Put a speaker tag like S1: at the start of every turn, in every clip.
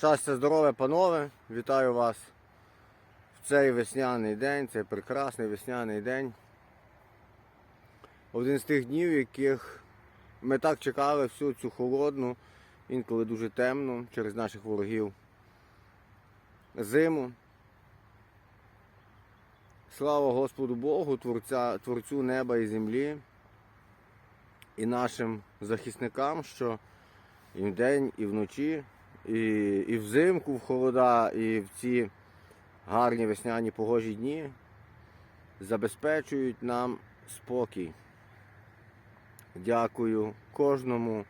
S1: Щастя, здоров'я, панове! Вітаю вас в цей весняний день, цей прекрасний весняний день. Один з тих днів, яких ми так чекали всю цю холодну, інколи дуже темну через наших ворогів зиму. Слава Господу Богу, Творця, Творцю неба і землі і нашим захисникам, що і вдень, і вночі, і, і взимку в холода, і в ці гарні весняні погожі дні забезпечують нам спокій. Дякую кожному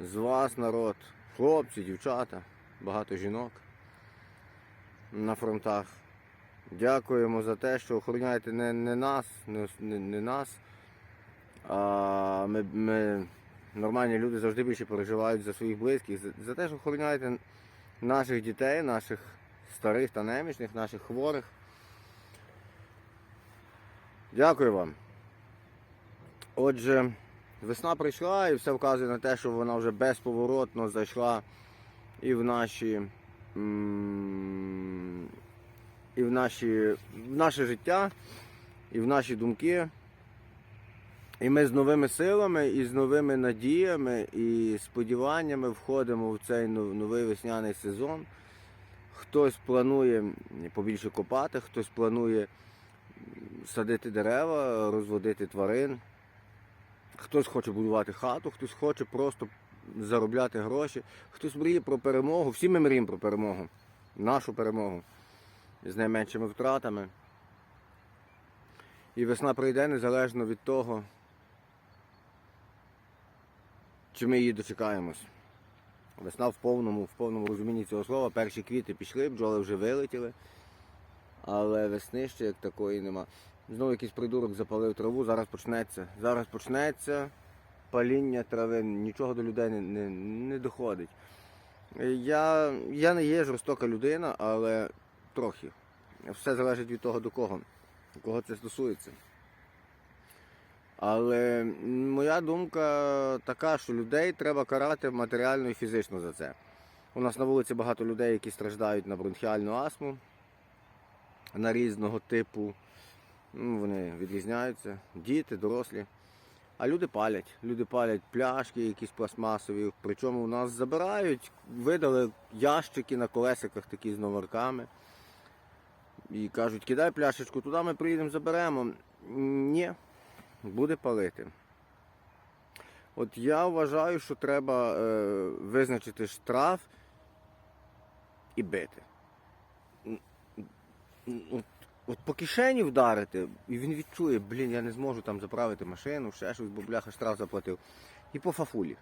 S1: з вас, народ, хлопці, дівчата, багато жінок на фронтах. Дякуємо за те, що охороняєте не, не нас, не, не, нас. А ми, ми, нормальні люди завжди більше переживають за своїх близьких, за, те, що охороняєте наших дітей, наших старих та немічних, наших хворих. Дякую вам. Отже, весна прийшла і все вказує на те, що вона вже безповоротно зайшла і в наші. І в, наші, в наше життя, і в наші думки. І ми з новими силами, і з новими надіями, і сподіваннями входимо в цей новий весняний сезон. Хтось планує побільше копати, хтось планує садити дерева, розводити тварин, хтось хоче будувати хату, хтось хоче просто заробляти гроші, хтось мріє про перемогу. Всі ми мріємо про перемогу, нашу перемогу з найменшими втратами. І весна прийде незалежно від того, чи ми її дочекаємось. Весна в повному, в повному розумінні цього слова. Перші квіти пішли, бджоли вже вилетіли, але весни ще як такої нема. Знову якийсь придурок запалив траву, зараз почнеться. Зараз почнеться паління трави, нічого до людей не, не, не доходить. Я, я не є жорстока людина, але трохи. Все залежить від того, до кого, кого це стосується. Але моя думка така, що людей треба карати матеріально і фізично за це. У нас на вулиці багато людей, які страждають на бронхіальну астму, на різного типу. Ну, вони відрізняються, діти, дорослі. А люди палять. Люди палять пляшки, якісь пластмасові. Причому у нас забирають, видали ящики на колесиках такі з номерками. І кажуть, кидай пляшечку, туди ми приїдемо, заберемо. Ні, буде палити. От я вважаю, що треба е, визначити штраф і бити. От, от по кишені вдарити, і він відчує, блін, я не зможу там заправити машину, ще щось, бо бляха штраф заплатив. І по фафулі.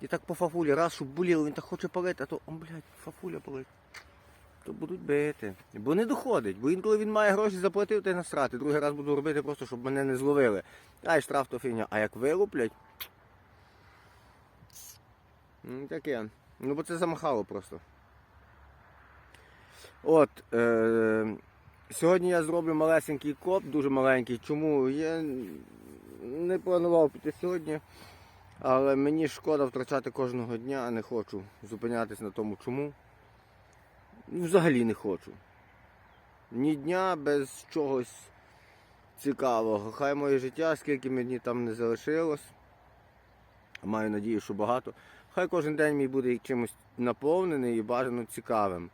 S1: І так по фафулі, раз, щоб боліло, він так хоче палити, а то, о, блядь, фафуля палить. То будуть бити. Бо не доходить. Бо інколи він має гроші заплатив, та й насрати. Другий раз буду робити просто, щоб мене не зловили. Ай, штраф то фігня. А як вилуплять. Ну, таке. Ну бо це замахало просто. От. Е- сьогодні я зроблю малесенький коп, дуже маленький. Чому? Я не планував піти сьогодні. Але мені шкода втрачати кожного дня, не хочу зупинятись на тому чому. Взагалі не хочу. Ні дня без чогось цікавого. Хай моє життя, скільки мені там не залишилось. Маю надію, що багато. Хай кожен день мій буде чимось наповнений і бажано цікавим.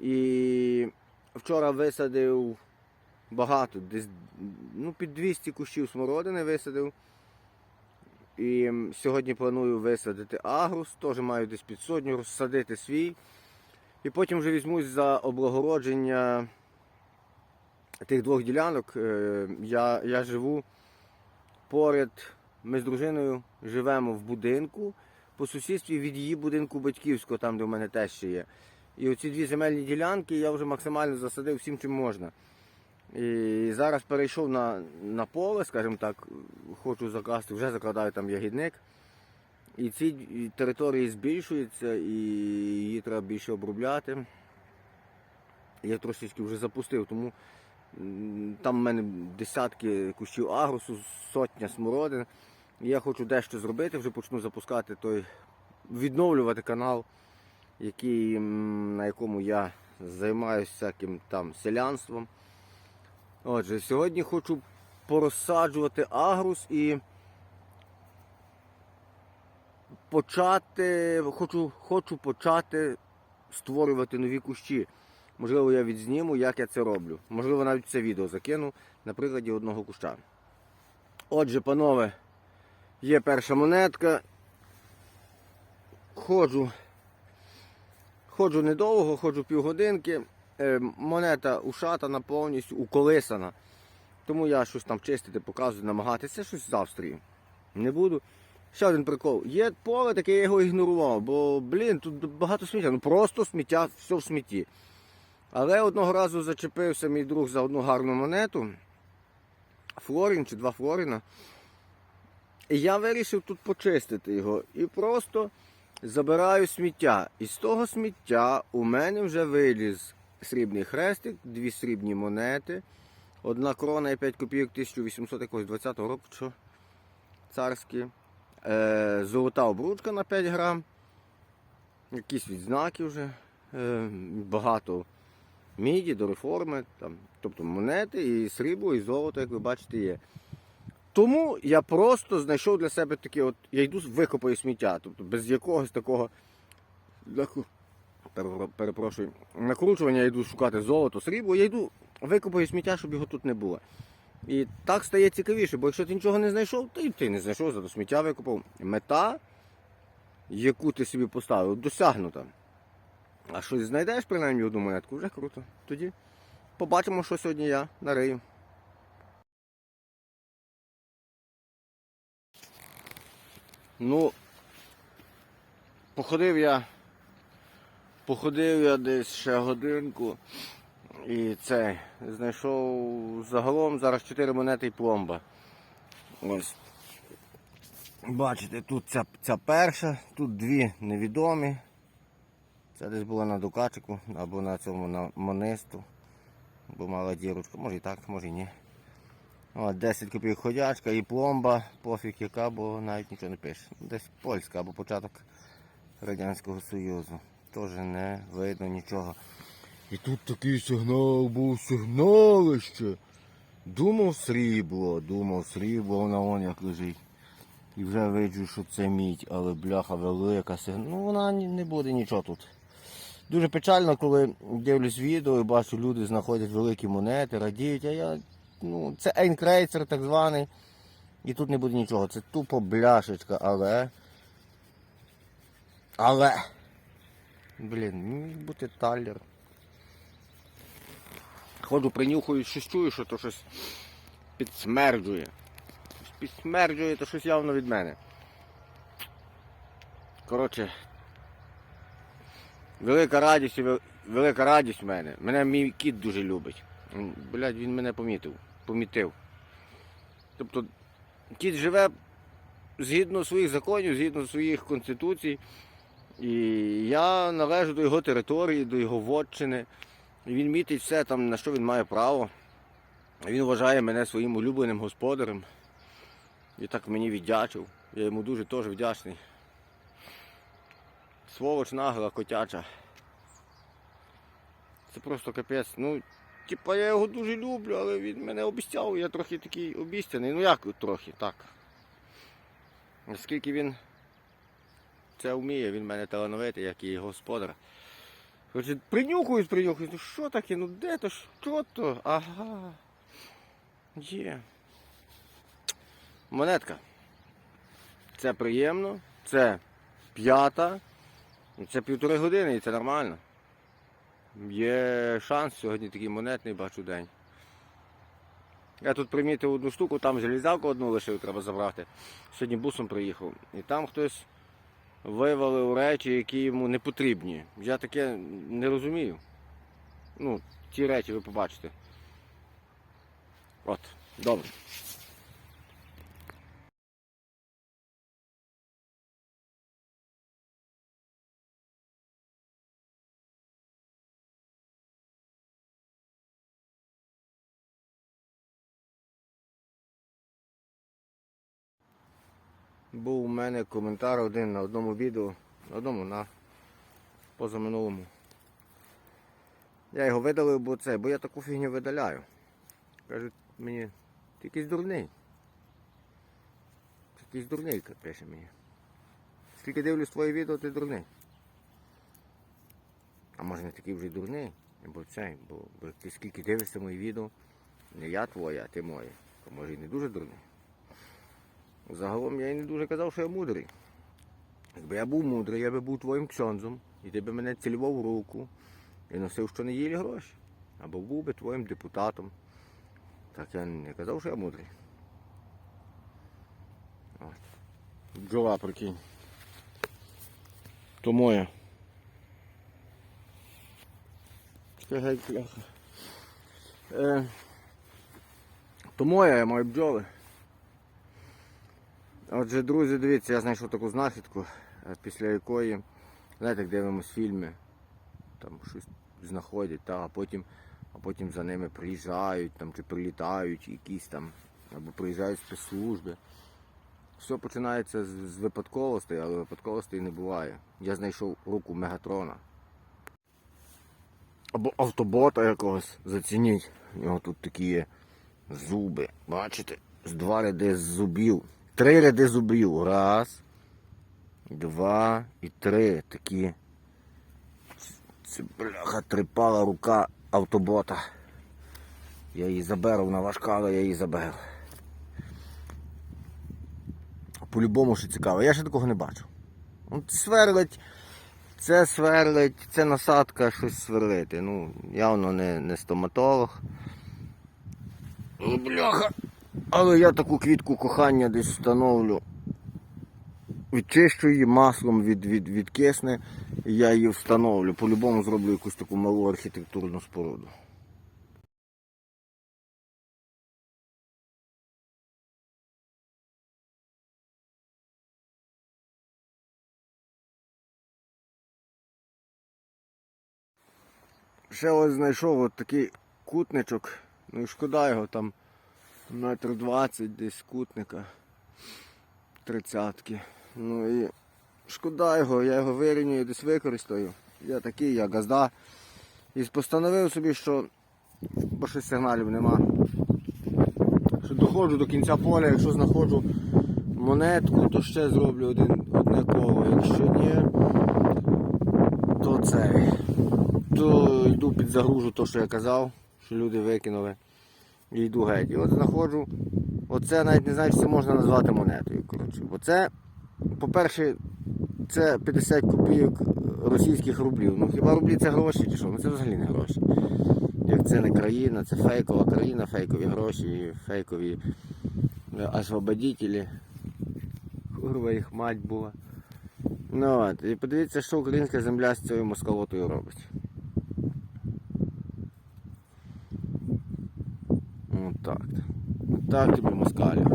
S1: І вчора висадив багато, десь ну, під 200 кущів смородини висадив. І сьогодні планую висадити агрус, теж маю десь під сотню, розсадити свій. І потім вже візьмусь за облагородження тих двох ділянок. Е, Я, я живу поряд, ми з дружиною живемо в будинку по сусідстві від її будинку батьківського, там де в мене теж ще є. І оці дві земельні ділянки я вже максимально засадив всім, чим можна. І зараз перейшов на, на поле, скажімо так, хочу закласти, вже закладаю там ягідник. І ці території збільшуються, і її треба більше обробляти. Я трошечки вже запустив, тому там в мене десятки кущів агросу, сотня смородин. Я хочу дещо зробити, вже почну запускати той, відновлювати канал який, на якому я займаюся всяким там селянством. Отже, сьогодні хочу порозсаджувати агрус і почати, хочу, хочу почати створювати нові кущі. Можливо, я відзніму, як я це роблю. Можливо, навіть це відео закину на прикладі одного куща. Отже, панове, є перша монетка. Ходжу. Ходжу недовго, ходжу півгодинки. Е, монета ушатана повністю, уколисана. Тому я щось там чистити, показую, намагатися. Щось з Австрії. Не буду. Ще один прикол. Є поле, таке я його ігнорував, бо, блін, тут багато сміття. Ну просто сміття, все в смітті. Але одного разу зачепився мій друг за одну гарну монету. Флорін чи два Флоріна. І я вирішив тут почистити його. І просто забираю сміття. І з того сміття у мене вже виліз срібний хрестик, дві срібні монети, одна крона і 5 копійок 1820 року, що царські. Е, золота обручка на 5 грам. Якісь відзнаки вже. Е, багато міді до реформи, там, тобто монети, і срібло, і золото, як ви бачите, є. Тому я просто знайшов для себе таке, от я йду викопаю сміття, тобто без якогось такого перепрошую, накручування я йду шукати золото, срібло, я йду викопаю сміття, щоб його тут не було. І так стає цікавіше, бо якщо ти нічого не знайшов, то і ти не знайшов, зато сміття викопав. Мета, яку ти собі поставив, досягнута. А щось знайдеш принаймні одну монетку, вже круто. Тоді побачимо, що сьогодні я нарию. Ну, походив я. Походив я десь ще годинку. І це знайшов загалом зараз 4 монети і пломба. Ось. Бачите, тут ця, ця перша, тут дві невідомі. Це десь було на дукачику або на цьому на монисту. Бо мала дірочка, може і так, може і ні. От, 10 копійок ходячка і пломба, пофіг яка, бо навіть нічого не пише. Десь польська або початок Радянського Союзу. Теж не видно нічого. І тут такий сигнал був сигналище. Думав срібло, думав срібло, вона вон як лежить. І вже виджу, що це мідь, але бляха велика сигнал. Ну вона не буде нічого тут. Дуже печально, коли дивлюсь відео і бачу, люди знаходять великі монети, радіють, а я. Ну, це Ейнкрейцер так званий. І тут не буде нічого. Це тупо бляшечка, але. Але. Блін, міг бути талер. Ходжу, принюхую, щось чую, що то щось підсмерджує. Щось підсмерджує, то щось явно від мене. Коротше. Велика радість, велика радість в мене. Мене мій кіт дуже любить. М, Блядь, він мене помітив. Помітив. Тобто кіт живе згідно своїх законів, згідно своїх конституцій. І я належу до його території, до його вотчини. Він мітить все там, на що він має право. Він вважає мене своїм улюбленим господарем. І так мені віддячив. Я йому дуже теж вдячний. Сволоч нагла, котяча. Це просто капець. Ну, типа я його дуже люблю, але він мене обіцяв, я трохи такий обіцяний. Ну як трохи, так. Наскільки він це вміє, він мене талановитий, як і господар. Короче, принюхуюсь, принюхуюсь, ну що таке, ну де то, що то? Ага. Є. Монетка. Це приємно, це п'ята, це півтори години і це нормально. Є шанс сьогодні такий монетний бачу день. Я тут примітив одну штуку, там железяку одну лишив, треба забрати. Сьогодні бусом приїхав. І там хтось вивалив речі, які йому не потрібні. Я таке не розумію. Ну, ті речі ви побачите. От, добре. Був у мене коментар один на одному відео, на одному на позаминулому. Я його видалив, бо це, бо я таку фігню видаляю. Кажуть мені, ти якийсь дурний. Ти якийсь дурний, пише мені. Скільки дивлюсь твоє відео, ти дурний. А може не такий вже дурний, бо цей, бо, бо ти скільки дивишся мої відео, не я твоє, а ти моє, то може і не дуже дурний. Загалом я і не дуже казав, що я мудрий. Якби я був мудрий, я би був твоїм ксьонзом, і ти би мене цілював руку і носив щонеділі гроші. Або був би твоїм депутатом. Так я не казав, що я мудрий. От. Бджола, прикинь. То моя. Е, то моя, я маю бджоли. Отже, друзі, дивіться, я знайшов таку знахідку, е, після якої, знаєте, як дивимось фільми, там щось знаходять, та, а потім, а потім за ними приїжджають там, чи прилітають якісь там, або приїжджають спецслужби. Все починається з, випадковостей, але випадковостей не буває. Я знайшов руку Мегатрона. Або автобота якогось, зацініть. У нього тут такі зуби. Бачите? З два ряди зубів. Три ряди зубів. Раз, два і три. Такі. Це бляха трипала рука автобота. Я її заберу, вона важка, але я її заберу. По-любому що цікаво. Я ще такого не бачу. От сверлить, це сверлить, це насадка щось сверлити. Ну, явно не, не стоматолог. Ну, бляха. Але я таку квітку кохання десь встановлю. Відчищу її маслом від, від, відкисне, я її встановлю. По-любому зроблю якусь таку малу архітектурну споруду. Ще ось знайшов от такий кутничок. Ну і шкода його там метр двадцять десь кутника. Тридцятки. Ну і шкода його, я його вирівнюю, десь використаю. Я такий, я газда. І постановив собі, що бо щось сигналів нема. Що доходжу до кінця поля, якщо знаходжу монетку, то ще зроблю один, одне коло. Якщо ні, то цей. То йду підзагружу те, що я казав, що люди викинули. І йду геть. І от знаходжу. Оце навіть не знаю, чи це можна назвати монетою. Коротше. Це, по-перше, це 50 копійок російських рублів. Ну хіба рублі це гроші чи що? Ну це взагалі не гроші. Як це не країна, це фейкова країна, фейкові гроші, фейкові е, освободителі. Курва їх мать була. Ну от, і подивіться, що українська земля з цією москалотою робить. От так. Так тобі москалі.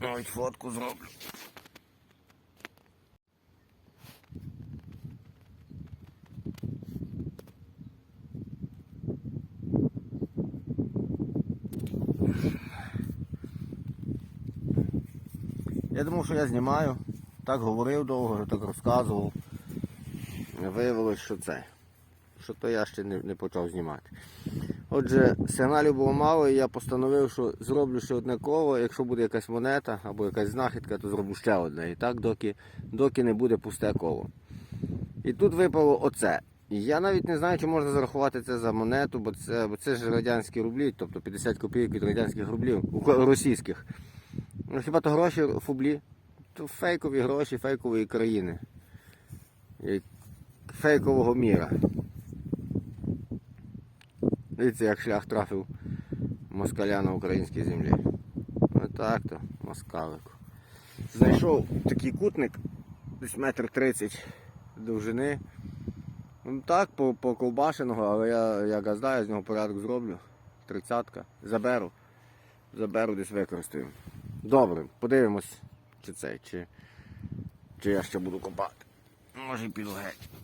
S1: Ось фотку зроблю. Я думав, що я знімаю. Так говорив довго, так розказував. Виявилось, що це. Що то я ще не, не почав знімати. Отже, сигналів було мало, і я постановив, що зроблю ще одне коло. Якщо буде якась монета або якась знахідка, то зроблю ще одне. І так, доки, доки не буде пусте коло. І тут випало оце. Я навіть не знаю, чи можна зарахувати це за монету, бо це, бо це ж радянські рублі, тобто 50 копійок від радянських рублів, російських. Ну хіба то гроші фублі? То фейкові гроші фейкової країни. Фейкового міра. Дивіться, як шлях трафив москаля на українській землі. Отак то, москалик. Знайшов такий кутник, десь метр тридцять довжини. Ну так, по, по ковбашеного, але я, я газда, я з нього порядок зроблю. Тридцятка. Заберу. Заберу десь використаю. Добре, подивимось, чи це, чи, чи я ще буду копати. Може піду геть.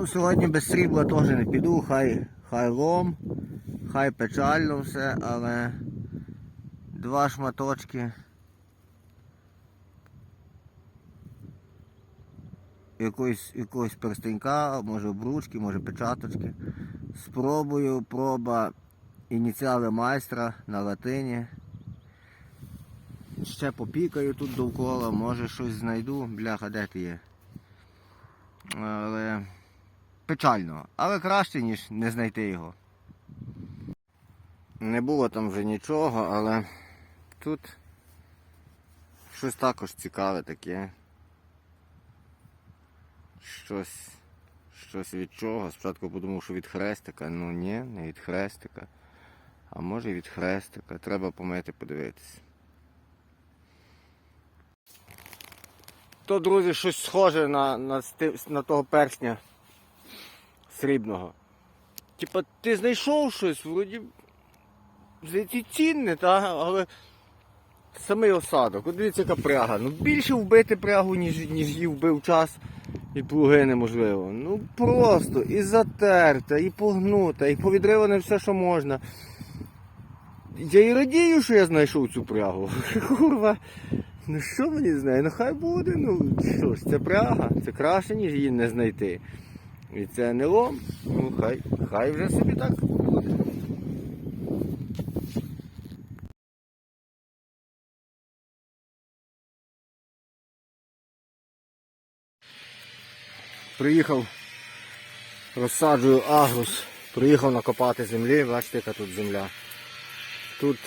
S1: Ну, сьогодні без срібла теж не піду, хай, хай лом, Хай печально все, але два шматочки. Якоїсь, якогось перстенька, може обручки, може печаточки. Спробую проба ініціали майстра на латині. Ще попікаю тут довкола, може щось знайду. Бляха, де ти є? Але печально. Але краще, ніж не знайти його. Не було там вже нічого, але тут щось також цікаве таке. Щось, щось від чого. Спочатку подумав, що від хрестика. Ну ні, не від хрестика. А може від хрестика. Треба помити, подивитися. То, друзі, щось схоже на, на, на того персня срібного. Типа, ти знайшов щось, вроді цінне, та? але самий осадок. От дивіться, яка пряга. Ну більше вбити прягу, ніж, ніж її вбив час і плуги неможливо. Ну просто і затерта, і погнута, і повідриване все, що можна. Я і радію, що я знайшов цю прягу. Курва. Ну що мені з нею? Ну хай буде. Ну що ж, це пряга, це краще, ніж її не знайти. І це не лом. Ну хай, хай вже собі так. Приїхав, розсаджую агрус, приїхав накопати землі, бачите, яка тут земля. Тут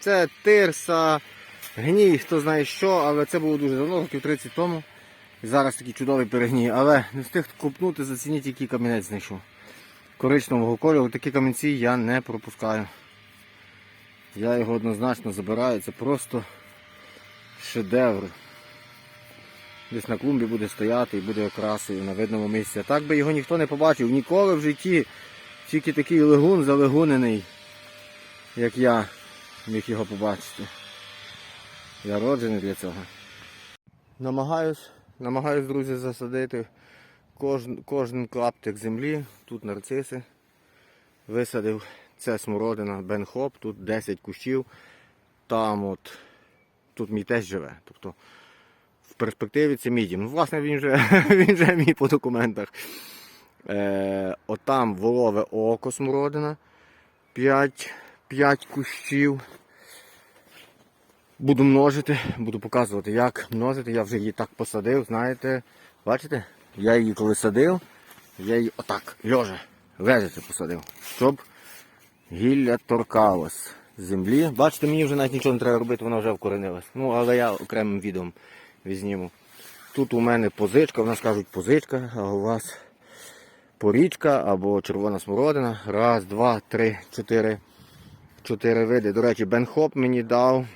S1: це тирса, гній, хто знає що, але це було дуже давно, років 30 тому. Зараз такий чудовий перегній, але не встиг купнути, зацініть, який камінець знайшов. Коричневого кольору, такі камінці я не пропускаю. Я його однозначно забираю, це просто шедевр. Десь на клумбі буде стояти і буде окрасою на видному місці. Так би його ніхто не побачив ніколи в житті. Тільки такий легун залегунений, як я, міг його побачити. Я роджений для цього. Намагаюсь, намагаюсь, друзі, засадити кожен, кожен клаптик землі. Тут нарциси. Висадив це смородина Бенхоп, тут 10 кущів. Там от тут мій тесть живе. Тобто в перспективі це мій дім. Ну, власне, він же, він же мій по документах. Е, отам волове око смородина. 5, 5 кущів. Буду множити, буду показувати, як множити. Я вже її так посадив, знаєте. Бачите? Я її коли садив, я її отак, льожа, лежачи посадив, щоб гілля торкалось землі. Бачите, мені вже навіть нічого не треба робити, вона вже вкоренилась. Ну, але я окремим відео візніму. Тут у мене позичка, в нас кажуть позичка, а у вас порічка або червона смородина. Раз, два, три, чотири. Чотири види. До речі, Бен Хоп мені дав.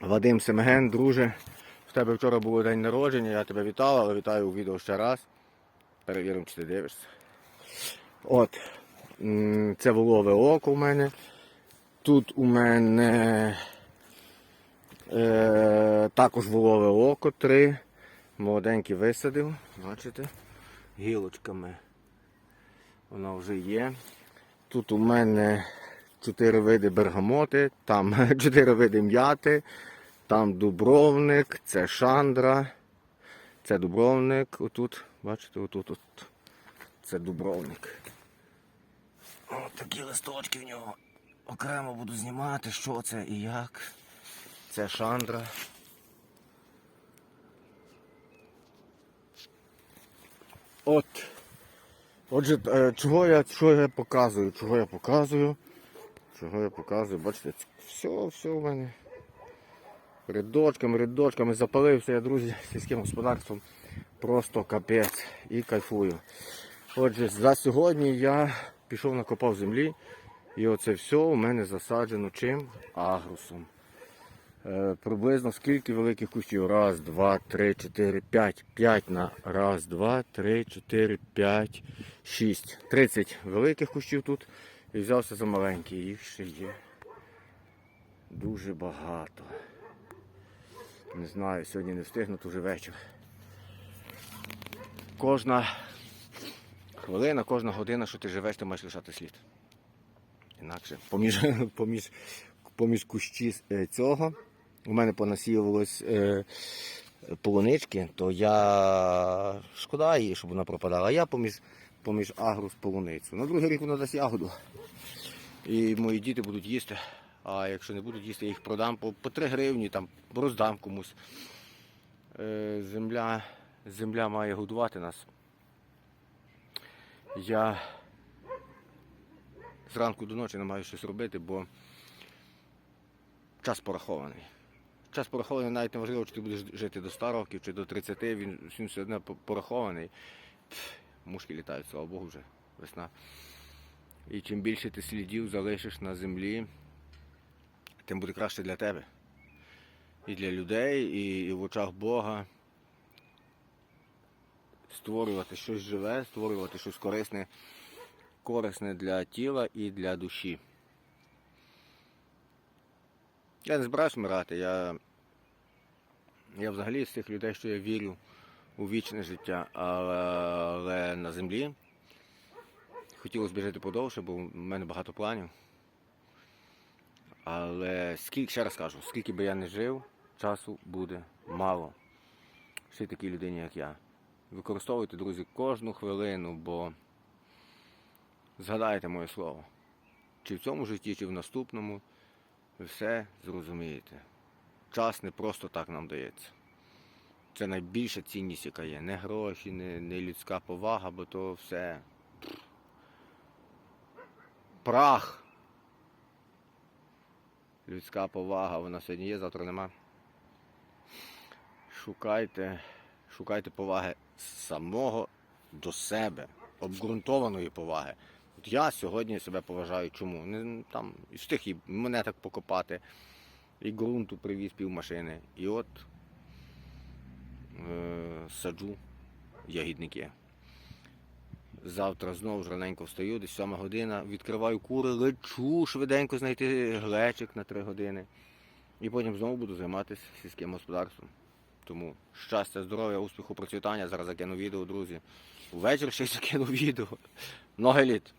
S1: Вадим Семеген, друже. В тебе вчора було день народження, я тебе вітав, але вітаю у відео ще раз. Перевіримо, чи ти дивишся. От. Це волове око у мене. Тут у мене е, також волове око три. Молоденькі висадив, бачите, гілочками воно вже є. Тут у мене чотири види бергамоти, там чотири види м'яти, там дубровник, це шандра, це дубровник, отут, бачите, отут, от. це дубровник. Ось такі листочки в нього. Окремо буду знімати, що це і як. Це шандра. От. Отже, е, чого я, чого я показую? Чого я показую? Чого я показую? Бачите, все, все в мене. Рядочками, рядочками запалився я, друзі, сільським господарством. Просто капець. І кайфую. Отже, за сьогодні я пішов накопав землі. І оце все у мене засаджено чим? Агрусом. Е, приблизно скільки великих кущів? Раз, два, три, чотири, п'ять. П'ять на раз, два, три, чотири, п'ять, шість. Тридцять великих кущів тут. І взявся за маленькі. Їх ще є. Дуже багато. Не знаю, сьогодні не встигну, то вже вечір. Кожна хвилина, кожна година, що ти живеш, ти маєш лишати слід. інакше. Поміж, поміж, поміж кущі е, цього у мене понасіювалось е, полунички, то я шкода її, щоб вона пропадала. А я поміж, поміж агру з полуницю. На другий рік вона дасть ягоду. І мої діти будуть їсти. А якщо не будуть їсти, я їх продам по, по 3 гривні, там, роздам комусь. Е, земля, земля має годувати нас. Я зранку до ночі не маю щось робити, бо час порахований. Час порахований навіть не важливо, чи ти будеш жити до 100 років, чи до 30, він, все одно порахований. Мушки літають, слава Богу, вже весна. І чим більше ти слідів залишиш на землі, тим буде краще для тебе. І для людей, і, і в очах Бога. Створювати щось живе, створювати щось корисне, корисне для тіла і для душі. Я не збираюсь вмирати, я, я взагалі з тих людей, що я вірю у вічне життя, але, але на землі хотілося б жити подовше, бо в мене багато планів. Але скільки, ще раз кажу, скільки би я не жив, часу буде мало. Ще такій людині, як я. Використовуйте, друзі, кожну хвилину, бо згадайте моє слово. Чи в цьому житті, чи в наступному, ви все зрозумієте. Час не просто так нам дається. Це найбільша цінність, яка є. Не гроші, не, не людська повага, бо то все. Прах. Людська повага, вона сьогодні є, завтра нема. Шукайте, шукайте поваги самого до себе, обґрунтованої поваги. От я сьогодні себе поважаю. Чому? Не, там, і встиг і мене так покопати, і ґрунту привіз півмашини. І от саджу ягідники. Завтра знову ж раненько встаю, десь 7 година, відкриваю кури, лечу швиденько знайти глечик на 3 години. І потім знову буду займатися сільським господарством. Тому щастя, здоров'я, успіху, процвітання. Зараз закину відео, друзі. Увечері ще закину відео. Много літ.